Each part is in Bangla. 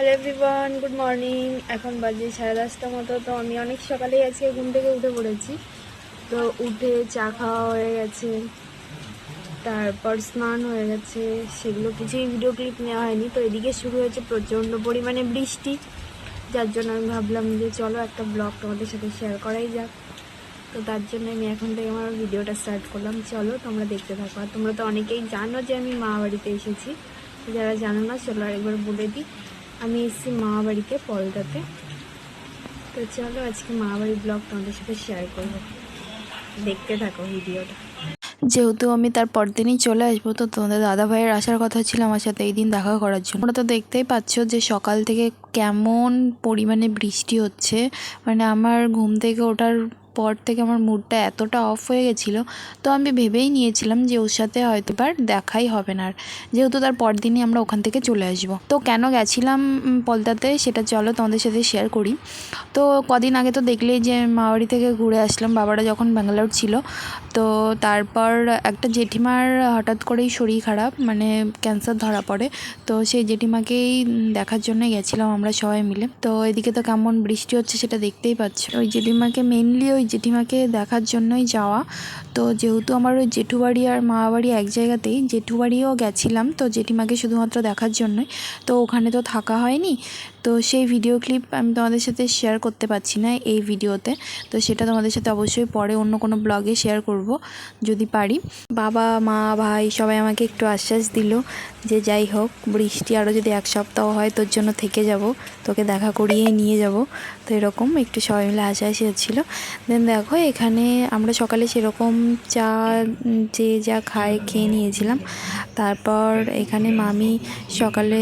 হ্যালো এভরিওয়ান গুড মর্নিং এখন বাজে সাড়ে দশটা মতো, তো আমি অনেক সকালেই আজকে ঘুম থেকে উঠে পড়েছি। তো উঠে চা খাওয়া হয়ে গেছে, তারপর স্নান হয়ে গেছে, সেগুলো কিছুই ভিডিও ক্লিপ নেওয়া হয়নি। তো এদিকে শুরু হয়েছে প্রচণ্ড পরিমাণে বৃষ্টি, যার জন্য আমি ভাবলাম যে চলো একটা ব্লগ তোমাদের সাথে শেয়ার করাই যাক। তো তার জন্য আমি এখন থেকে আমার ভিডিওটা স্টার্ট করলাম। চলো তোমরা দেখতে থাকো। আর তোমরা তো অনেকেই জানো যে আমি মা বাড়িতে এসেছি। যারা জানো না, চলো আরেকবার বলে দিই। আমি এসেছি মা বাড়িতে পলদাতে তো চলো আজকে মা বাড়ির ব্লগ তোমাদের সাথে শেয়ার করব। দেখতে থাকো ভিডিওটা। যেহেতু আমি তার পরদিনই চলে আসব, তো তোমাদের দাদা ভাইয়ের আসার কথা ছিল আমার সাথে এই দিন দেখা করার জন্য। তোমরা তো দেখতেই পাচ্ছ যে সকাল থেকে কেমন পরিমাণে বৃষ্টি হচ্ছে। মানে আমার ঘুম থেকে ওঠার পর থেকে আমার মুডটা এতটা অফ হয়ে গেছিল, তো আমি ভেবেই নিয়েছিলাম যে ওর সাথে হয়তো এবার দেখাই হবে না আর। যেহেতু তার পরদিনই আমরা ওখান থেকে চলে আসব। তো কেন গেছিলাম পলতাতে সেটা চলো তোমাদের সাথে শেয়ার করি। তো কদিন আগে তো দেখলেই যে মাওয়ারি থেকে ঘুরে আসলাম, বাবারা যখন ব্যাঙ্গালোর ছিল, তো তারপর একটা জেঠিমার হঠাৎ করেই শরীর খারাপ মানে ক্যান্সার ধরা পড়ে, তো সেই জেঠিমাকেই দেখার জন্য গেছিলাম আমরা সবাই মিলে। তো এদিকে তো কেমন বৃষ্টি হচ্ছে সেটা দেখতেই পাচ্ছ। ওই জেঠিমাকে মেনলি ওই জেঠিমাকে দেখার জন্যই যাওয়া। তো যেহেতু আমার ওই জেঠুবাড়ি আর মা বাড়ি এক জায়গাতেই, জেঠুবাড়িও গেছিলাম তো জেঠিমাকে শুধুমাত্র দেখার জন্যই। তো ওখানে তো থাকা হয়নি। তো সেই ভিডিও ক্লিপ আমি তোমাদের সাথে শেয়ার করতে পারছি না এই ভিডিওতে তো সেটা তোমাদের সাথে অবশ্যই পরে অন্য কোনো ব্লগে শেয়ার করব, যদি পারি। বাবা, মা, ভাই সবাই আমাকে একটু আশ্বাস দিল যে যাই হোক, বৃষ্টি আরও যদি এক সপ্তাহ হয় তোর জন্য থেকে যাব, তোকে দেখা করিয়ে নিয়ে যাব। তো এরকম একটু সবাই মিলে আশাআশি হচ্ছিল দেন দেখো এখানে আমরা সকালে সেরকম চা যে যা খায় খেয়ে নিয়েছিলাম। তারপর এখানে মামি সকালে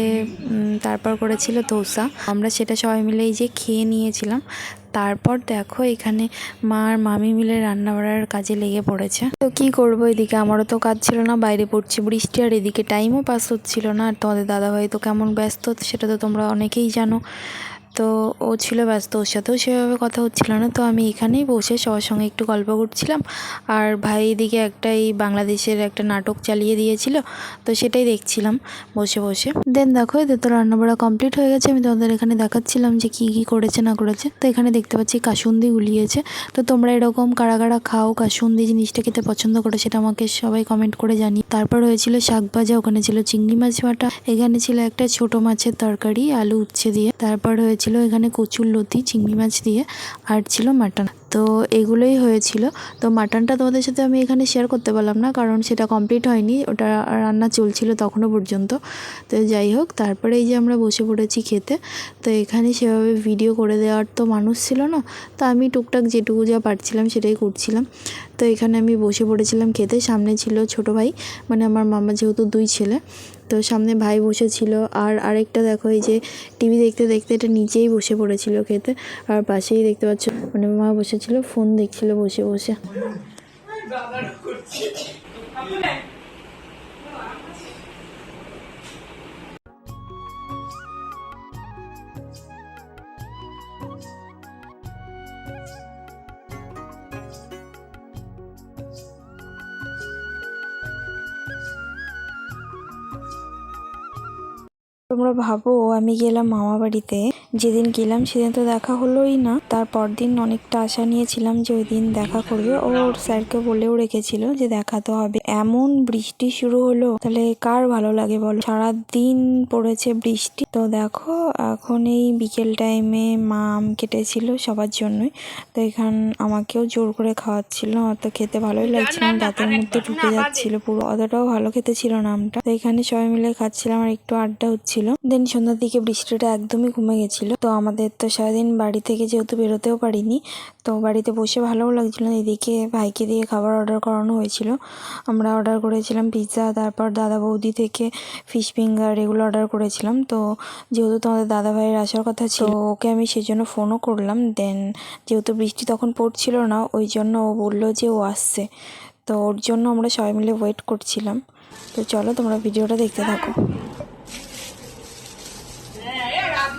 তারপর করেছিল দোসা আমরা সেটা সবাই মিলে এই যে খেয়ে নিয়েছিলাম। তারপর দেখো এখানে মা আর মামি মিলে রান্না বাড়ার কাজে লেগে পড়েছে। তো কি করব এদিকে? আমারও তো কাজ ছিল না, বাইরে পড়ছে বৃষ্টি আর এদিকে টাইমও পাস হচ্ছিল না। আর তোমাদের দাদাভাই তো কেমন ব্যস্ত, সেটা তো তোমরা অনেকেই জানো। তো ও ছিল ব্যস্ত, ওর সাথেও সেভাবে কথা হচ্ছিল না। তো আমি এখানেই বসে সবার সঙ্গে একটু গল্প করছিলাম। আর ভাই এদিকে একটা এই বাংলাদেশের একটা নাটক চালিয়ে দিয়েছিল, তো সেটাই দেখছিলাম বসে বসে। দেন দেখো, এদের তো রান্নাবাড়া কমপ্লিট হয়ে গেছে। আমি তোমাদের এখানে দেখাচ্ছিলাম যে কী কী করেছে, না করেছে। তো এখানে দেখতে পাচ্ছি কাসুন্দি গুলিয়েছে। তো তোমরা এরকম কারা কারা খাও, কাসুন্দি জিনিসটা খেতে পছন্দ করো সেটা আমাকে সবাই কমেন্ট করে জানি তারপর হয়েছিল শাক ভাজা, ওখানে ছিল চিংড়ি মাছ বাটা। এখানে ছিল একটা ছোট মাছের তরকারি, আলু উচ্ছে দিয়ে। তারপর হয়েছিল এখানে কচুর লতি, চিংড়ি মাছ দিয়ে, আর ছিল মাটন। তো এগুলোই হয়েছিল। তো মাটনটা তোমাদের সাথে আমি এখানে শেয়ার করতে পারলাম না, কারণ সেটা কমপ্লিট হয়নি। ওটা রান্না চলছিল তখনও পর্যন্ত। তো যাই হোক, তারপরে এই যে আমরা বসে পড়েছি খেতে, তো এখানে সেভাবে ভিডিও করে দেওয়ার তো মানুষ ছিল না। তো আমি টুকটাক যেটুকু যা পারছিলাম সেটাই করছিলাম। তো এখানে আমি বসে পড়েছিলাম খেতে। সামনে ছিল ছোট ভাই মানে আমার মামা যেহেতু দুই ছেলে তো সামনে ভাই বসেছিল। আর আরেকটা দেখো, এই যে টিভি দেখতে দেখতে এটা নিচেই বসে পড়েছিল খেতে। আর পাশেই দেখতে পাচ্ছ মানে মা বসেছিল ফোন দেখছিল বসে বসে। তোমরা ভাবো আমি গেলাম মামা বাড়িতে যেদিন গেলাম সেদিন তো দেখা হলোই না। তারপর দিন অনেকটা আশা নিয়েছিলাম যে ওই দিন দেখা করবে। ওর স্যারকে বলেও রেখেছিল যে দেখা তো হবে। এমন বৃষ্টি শুরু হলো তাহলে কার ভালো লাগে বলো? সারা দিন পড়েছে বৃষ্টি। তো দেখো এখন এই বিকেল টাইমে মা আম কেটেছিল সবার জন্যই। তো এখান আমাকেও জোর করে খাওয়াচ্ছিল। অত খেতে ভালোই লাগছিল দাঁতের মধ্যে ঢুকে যাচ্ছিল পুরো। অতটাও ভালো খেতে ছিল না আমটা। তো এখানে সবাই মিলে খাচ্ছিলাম আর একটু আড্ডা হচ্ছিল। দেন সন্ধ্যার দিকে বৃষ্টিটা একদমই কমে গেছিল। তো আমাদের তো সারাদিন বাড়ি থেকে যেহেতু বেরোতেও পারিনি, তো বাড়িতে বসে ভালোও লাগছিল এদিকে ভাইকে দিয়ে খাবার অর্ডার করানো হয়েছিল। আমরা অর্ডার করেছিলাম পিৎজা তারপর দাদা বৌদি থেকে ফিশ ফিঙ্গার এগুলো অর্ডার করেছিলাম। তো যেহেতু তোমাদের দাদা ভাইয়ের আসার কথা ছিল ওকে আমি সেই জন্য ফোনও করলাম। দেন যেহেতু বৃষ্টি তখন পড়ছিল না, ওই জন্য ও বলল যে ও আসছে। তো ওর জন্য আমরা সবাই মিলে ওয়েট করছিলাম। তো চলো তোমরা ভিডিওটা দেখতে থাকো।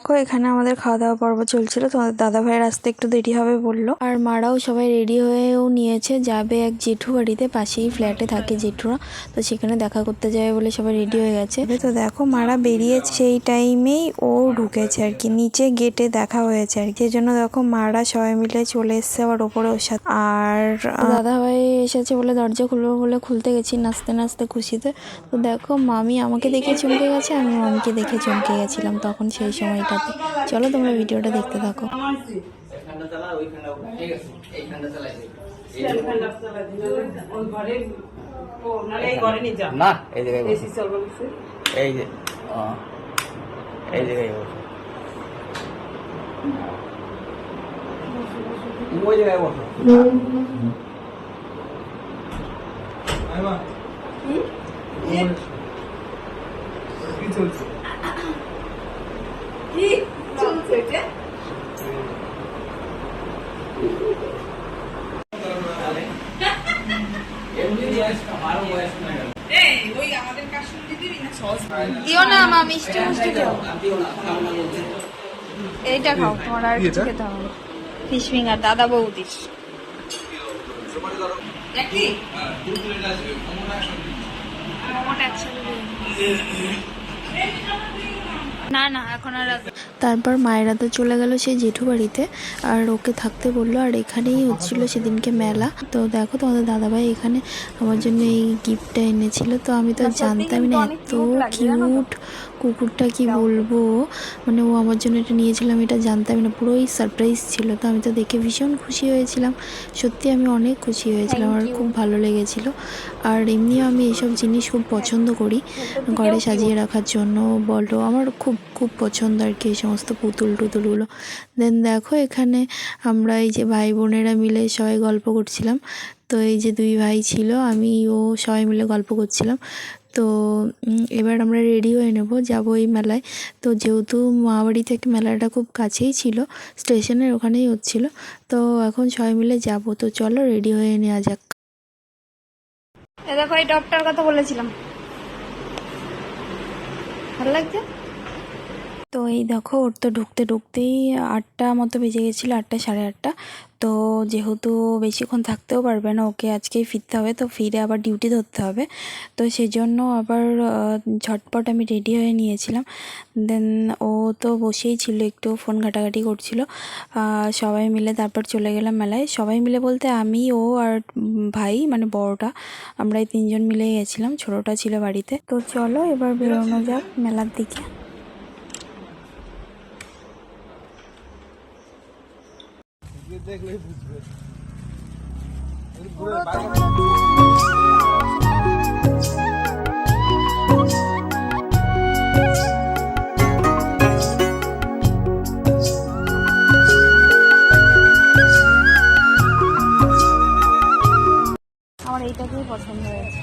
দেখো এখানে আমাদের খাওয়া দাওয়া পর্ব চলছিল। তোমাদের দাদা ভাইয়ের আসতে একটু দেরি হবে বলল। আর মারাও সবাই রেডি হয়েও নিয়েছে। যাবে এক জেঠু বাড়িতে পাশেই ফ্ল্যাটে থাকে জেঠুরা। তো সেখানে দেখা করতে যাবে বলে সবাই রেডি হয়ে গেছে। তো দেখো মারা বেরিয়েছে সেই টাইমেই ও ঢুকেছে আর কি। নিচে গেটে দেখা হয়েছে আর কি। জন্য দেখো মারা সবাই মিলে চলে এসছে আবার ওপরে ওর সাথে। আর দাদা ভাই এসেছে বলে দরজা খুলবো বলে খুলতে গেছি নাচতে নাচতে খুশিতে। তো দেখো মামি আমাকে দেখে চমকে গেছে আমি মামিকে দেখে চমকে গেছিলাম। তখন সেই সময়টাতে চলো তোমরা ভিডিওটা দেখতে থাকো। এই যা না এই জায়গায় এসি বসে চলবে বলছে। এই যে ও, এই জায়গায় বসে। তুমি ওই জায়গায় বসো। কি চলছে এটা এমনি বয়স আমারও বয়স না এই ওই আমাদের কাশ্মীর দিদি না সস দিও না মা মিষ্টি মিষ্টি দিও। এইটা খাও তোমার আর কিছু খেতে হবে ফিশ ফিঙ্গার দাদা বৌদির মোমোটা একসাথে। না না এখন আর তারপর মায়েরা তো চলে গেল সেই জেঠু বাড়িতে আর ওকে থাকতে বলল আর এখানেই হচ্ছিল সেদিনকে মেলা। তো দেখো তোমাদের দাদাভাই এখানে আমার জন্য এই গিফটটা এনেছিল। তো আমি তো জানতামই না এত কিউট কুকুরটা কি বলব? মানে ও আমার জন্য এটা নিয়েছিলাম এটা জানতামই না পুরোই সারপ্রাইজ ছিল। তো আমি তো দেখে ভীষণ খুশি হয়েছিলাম সত্যি আমি অনেক খুশি হয়েছিলাম আর খুব ভালো লেগেছিল। আর এমনিও আমি এইসব জিনিস খুব পছন্দ করি ঘরে সাজিয়ে রাখার জন্য বলো আমার খুব খুব পছন্দ আর কি এই সমস্ত পুতুল টুতুলগুলো। দেন দেখো এখানে আমরা এই যে ভাই বোনেরা মিলে সবাই গল্প করছিলাম। তো এই যে দুই ভাই ছিল, আমি, ও সবাই মিলে গল্প করছিলাম। তো এবার আমরা রেডি হয়ে নেব, যাব এই মেলায়। তো যেহেতু মামাবাড়ি থেকে মেলাটা খুব কাছেই ছিল, স্টেশনের ওখানেই হচ্ছিল, তো এখন সবাই মিলে যাব। তো চলো রেডি হয়ে নেওয়া যাক। দেখো, এই টপটার কথা বলেছিলাম। ভালো লাগছে? তো এই দেখো, ওর তো ঢুকতে ঢুকতেই আটটা মতো বেজে গেছিল, আটটা সাড়ে আটটা। তো যেহেতু বেশিক্ষণ থাকতেও পারবে না, ওকে আজকেই ফিরতে হবে। তো ফিরে আবার ডিউটি ধরতে হবে। তো সেই জন্য আবার ঝটপট আমি রেডি হয়ে নিয়েছিলাম। দেন ও তো বসেই ছিল, একটু ফোন ঘাটাঘাটি করছিল। সবাই মিলে তারপর চলে গেলাম মেলায়। সবাই মিলে বলতে আমি, ও আর ভাই মানে বড়টা আমরা এই তিনজন মিলে গেছিলাম। ছোটোটা ছিল বাড়িতে। তো চলো এবার বেরোনো যাক মেলার দিকে। আমার এইটাকেই পছন্দ হয়েছে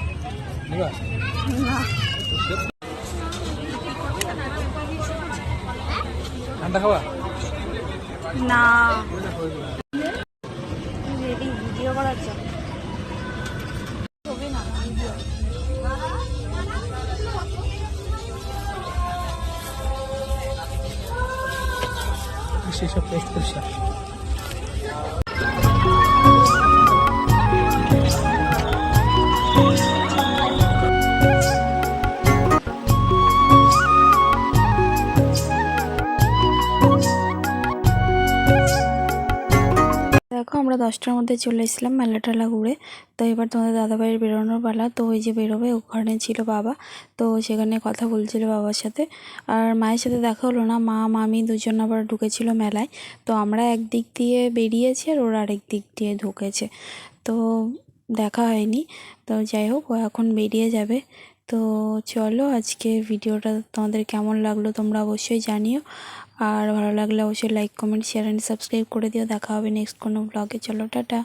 ঠান্ডা খাওয়া না। Her şey çok. টেস্ট আমরা দশটার মধ্যে চলে এসেছিলাম মেলা টেলা ঘুরে। তো এবার তোমাদের দাদাভাইয়ের বেরোনোর পালা। তো ওই যে বেরোবে, ওখানে ছিল বাবা। তো সেখানে কথা বলছিল বাবার সাথে। আর মায়ের সাথে দেখা হলো না। মা, মামি দুজন আবার ঢুকেছিল মেলায়। তো আমরা একদিক দিয়ে বেরিয়েছি আর ওরা আরেক দিক দিয়ে ঢুকেছে। তো দেখা হয়নি। তো যাই হোক, ও এখন বেরিয়ে যাবে। তো চলো আজকে ভিডিওটা তোমাদের কেমন লাগল তোমরা অবশ্যই জানিও। আর ভালো লাগলে অবশ্যই like comment share and subscribe করে দিও। দেখা হবে নেক্সট কোনো ব্লগে চলো, টাটা।